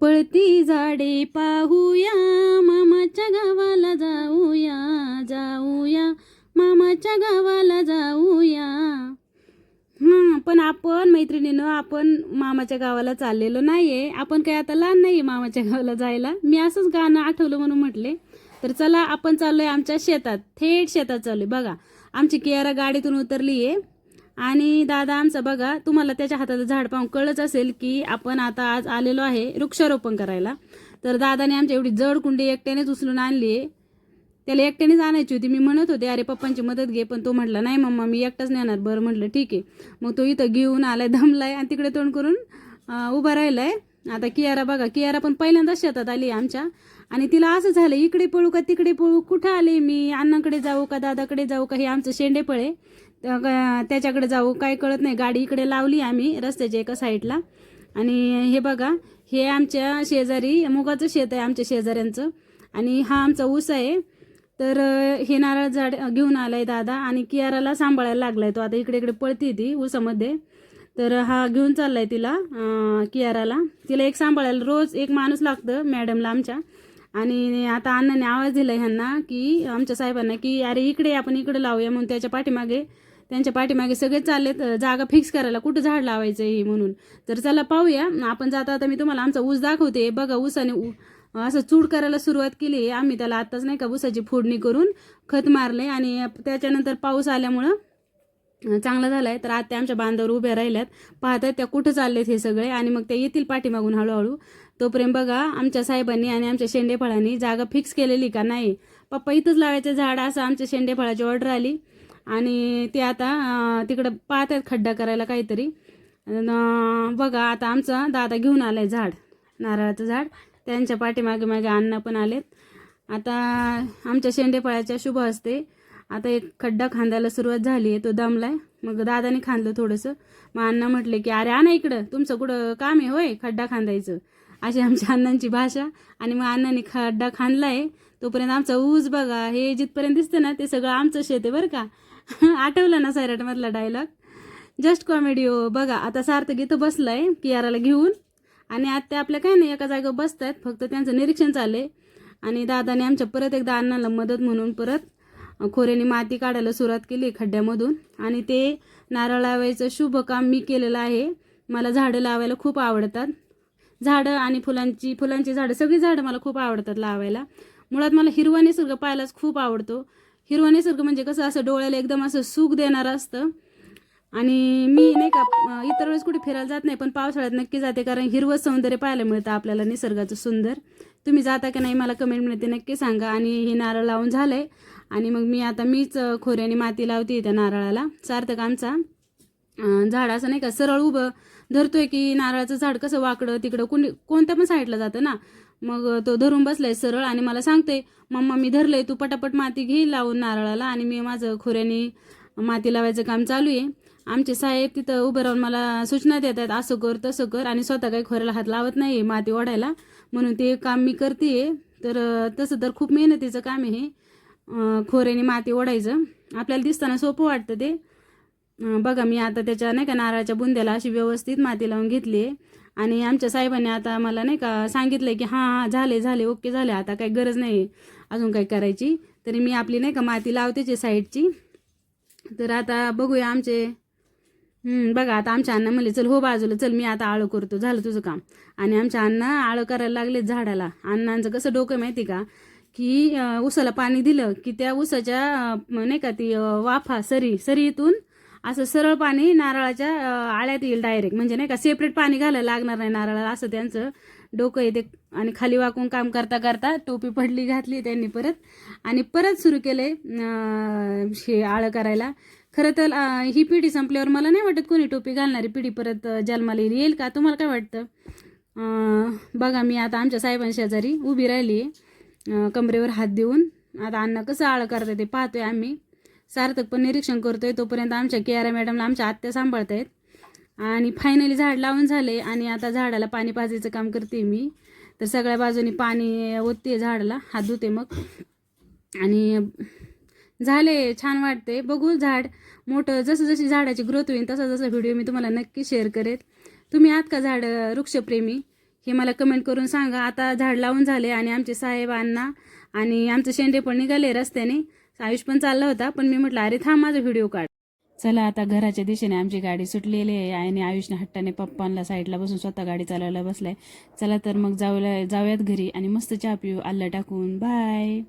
पळती झाडे पाहूया मामाच्या गावाला जाऊया जाऊया मामाच्या गावाला जाऊया. हां पण आपण मैत्रिणीनं आपण मामाच्या गावाला चाललेलो आहे आपण काय आता लहान नाही मामाच्या गावाला जायला. मी असंच गाणं आठवलं म्हणून म्हटले. तर चला आपण चाललोय आमच्या शेतात. थेट शेतात चाललोय. बघा आमची कियारा गाडीतून उतरली आहे आणि दादा आमचा बघा तुम्हाला त्याच्या हाताचं झाड पाहून कळच असेल की आपण आता आज आलेलो आहे वृक्षारोपण करायला. तर दादाने आमच्या एवढी जड कुंडी एकट्यानेच उचलून आणली आहे. त्याला एकट्यानेच आणायची होती. मी म्हणत होते अरे पप्पांची मदत घे. पण तो म्हटला नाही मम्मा मी एकटाच नेणार. बरं म्हटलं ठीक आहे. मग तो इथं घेऊन आलाय दमलाय आणि तिकडे तोंड करून उभा राहिलाय. आता कियारा बघा कियारा पण पहिल्यांदाच शेतात आली आमच्या. आणि तिला असं झालं इकडे पळू का तिकडे पळू? कुठं आले मी? अण्णाकडे जाऊ का दादाकडे जाऊ का? हे आमचं शेंडे पळे त्याच्याकडे जाऊ काय कळत नाही. गाडी इकडे लावली आम्ही रस्त्याच्या एका साईडला. आणि हे बघा हे आमच्या शेजारी मुगाचं शेत आहे आमच्या शेजाऱ्यांचं. आणि हा आमचा ऊस आहे. तर हे नारळ झाड घेऊन आलाय दादा आणि कियाराला सांभाळायला लागलाय तो. आता इकडे इकडे पळती ती ऊसामध्ये. तर हा घेऊन चाललाय तिला कियाराला. तिला एक सांभाळायला रोज एक माणूस लागतं मॅडमला आमच्या. आणि आता अण्णाने आवाज दिला ह्यांना की आमच्या साहेबांना की अरे इकडे आपण इकडे लावूया. म्हणून त्याच्या पाठीमागे त्यांच्या पाठीमागे सगळे चाललेत जागा फिक्स करायला कुठं झाड लावायचं हे म्हणून. तर चला पाहूया. आपण जाता आता मी तुम्हाला आमचा ऊस दाखवते. बघा ऊसाने ऊ- असं चूड करायला सुरुवात केली आम्ही त्याला आत्ताच नाही का ऊसाची फोडणी करून खत मारले आणि त्याच्यानंतर पाऊस आल्यामुळं चांगला झालाय. तर आता आमच्या बांधावर उभ्या राहिल्यात. पाहतात त्या कुठं चाललेत हे सगळे. आणि मग ते येतील पाठीमागून हळूहळू. तोपर्यंत बघा आमच्या साहेबांनी आणि आमच्या शेंडेफळांनी जागा फिक्स केलेली का नाही? पप्पा इथंच लावायचं झाड. असं आमच्या शेंडेफळाची ऑर्डर आली. आणि ते आता तिकडं पाहतात खड्डा करायला काहीतरी. बघा आता आमचा दादा घेऊन आलाय झाड नारळाचं झाड. त्यांच्या पाठीमागे मागे अण्णा पण आलेत. आता आमच्या शेंडेफळाच्या शुभ असते आता एक खड्डा खांदायला सुरुवात झाली आहे तो दमलाय. मग दादाने खांदलं थोडंसं. मग अण्णा म्हटले की अरे आणा इकडं. तुमचं कुठं काम आहे होय खड्डा खांदायचं. अशी आमच्या अण्णांची भाषा. आणि मग अण्णांनी खड्डा खाणला आहे तोपर्यंत आमचा ऊस बघा हे जिथपर्यंत दिसतं ना ते सगळं आमचं शेत आहे बरं का. आठवलं ना सैराटमधला डायलॉग जस्ट कॉमेडी हो. बघा आता सार्थक इथं आहे कियाराला घेऊन. आणि आता आपल्या काय नाही एका जागेवर आहेत फक्त त्यांचं निरीक्षण चाललंय. आणि दादाने आमच्या परत एकदा अण्णाला मदत म्हणून परत खोऱ्याने माती काढायला सुरुवात केली खड्ड्यामधून. आणि ते नारळ लावायचं शुभ काम मी केलेलं आहे. मला झाडं लावायला खूप आवडतात. झाडं आणि फुलांची फुलांची झाडं सगळी झाडं मला खूप आवडतात लावायला. मुळात मला हिरवा निसर्ग पाहायलाच खूप आवडतो. हिरवा निसर्ग म्हणजे कसं असं डोळ्याला एकदम असं सुख देणारं असतं. आणि मी नाही का इतर वेळेस कुठे फिरायला जात नाही पण पावसाळ्यात नक्की जाते कारण हिरवं सौंदर्य पाहायला मिळतं आपल्याला निसर्गाचं सुंदर. तुम्ही जाता का नाही मला कमेंटमध्ये नक्की सांगा. आणि हे नारळ लावून झालं आहे आणि मग मी आता मीच खोऱ्याने माती लावते त्या नारळाला. सार्थक आमचा. झाड असं नाही का सरळ उभं धरतोय की नारळाचं झाड कसं वाकडं तिकडं कोणी कोणत्या पण साईडला जातं ना. मग तो धरून बसलाय सरळ आणि मला सांगते मम्मा मी धरलंय तू पटापट माती घे लावून नारळाला आणि मी माझं खोऱ्याने माती लावायचं काम चालू आहे. आमचे साहेब तिथं उभं राहून मला सूचना देतात असं कर तसं कर आणि स्वतः काही खोऱ्याला हात लावत नाही माती ओढायला. म्हणून ते काम मी करते तर तसं तर खूप मेहनतीचं काम आहे हे खोऱ्याने माती ओढायचं. आपल्याला दिसताना सोपं वाटतं ते. बघा मी आता त्याच्या नाही का नारळाच्या बुंद्याला अशी व्यवस्थित माती लावून घेतली आहे. आणि आमच्या साहेबांनी आता मला नाही का सांगितलंय की हां हां झाले झाले ओके झाले आता काही गरज नाही अजून काही करायची. तरी मी आपली नाही का माती लावतेच साईडची. तर आता बघूया आमचे बघा आता आमच्या अण्णा म्हणले चल हो बाजूला चल मी आता आळं करतो झालं तुझं काम. आणि आमच्या अण्णा आळं करायला लागले झाडाला. अण्णांचं कसं डोकं आहे माहिती का? की उसाला ऊसाला पाणी दिलं की त्या ऊसाच्या नाही का ती वाफा सरी सरीतून असं सरळ पाणी नारळाच्या आळ्यात येईल डायरेक्ट म्हणजे नाही का सेपरेट पाणी घालायला लागणार नाही नारळाला असं त्यांचं डोकं येते. आणि खाली वाकून काम करता करता टोपी पडली घातली त्यांनी परत. आणि परत सुरू केले हे आळं करायला. खरं तर ही पिढी संपल्यावर मला नाही वाटत कोणी टोपी घालणारी पिढी परत जन्माला येईल. येईल का? तुम्हाला काय वाटतं? बघा मी आता आमच्या साहेबांशेजारी शेजारी उभी राहिली आहे कमरेवर हात देऊन. आता अन्न कसं आळं करता ते पाहतोय आम्ही. सार्थक पण निरीक्षण आहे तोपर्यंत आमच्या केआरा मॅडमला आमच्या आत्या सांभाळत आहेत आणि फायनली झाड लावून झाले आणि आता झाडाला पाणी पाजायचं काम करते मी. तर सगळ्या बाजूनी पाणी ओतते झाडाला हात धुते मग. आणि झाले छान वाटते बघू झाड मोठं जसं जशी झाडाची ग्रोथ होईल तसा जसा व्हिडिओ मी तुम्हाला नक्की शेअर करेल. तुम्ही आहात का झाड वृक्षप्रेमी? हे मला कमेंट करून सांगा. आता झाड लावून झाले आणि आमचे साहेबांना आणि आमचं शेंडे पण निघाले रस्त्याने. आयुष पण चालला होता पण मी म्हटलं अरे थांब माझा व्हिडिओ काढ. चला आता घराच्या दिशेने आमची गाडी सुटलेली आहे. आणि आयुषने हट्टाने पप्पांना साईडला बसून स्वतः गाडी चालवायला बसलाय. चला तर मग जाऊया जाऊयात घरी आणि मस्त चहा पिऊ आल्ला टाकून. बाय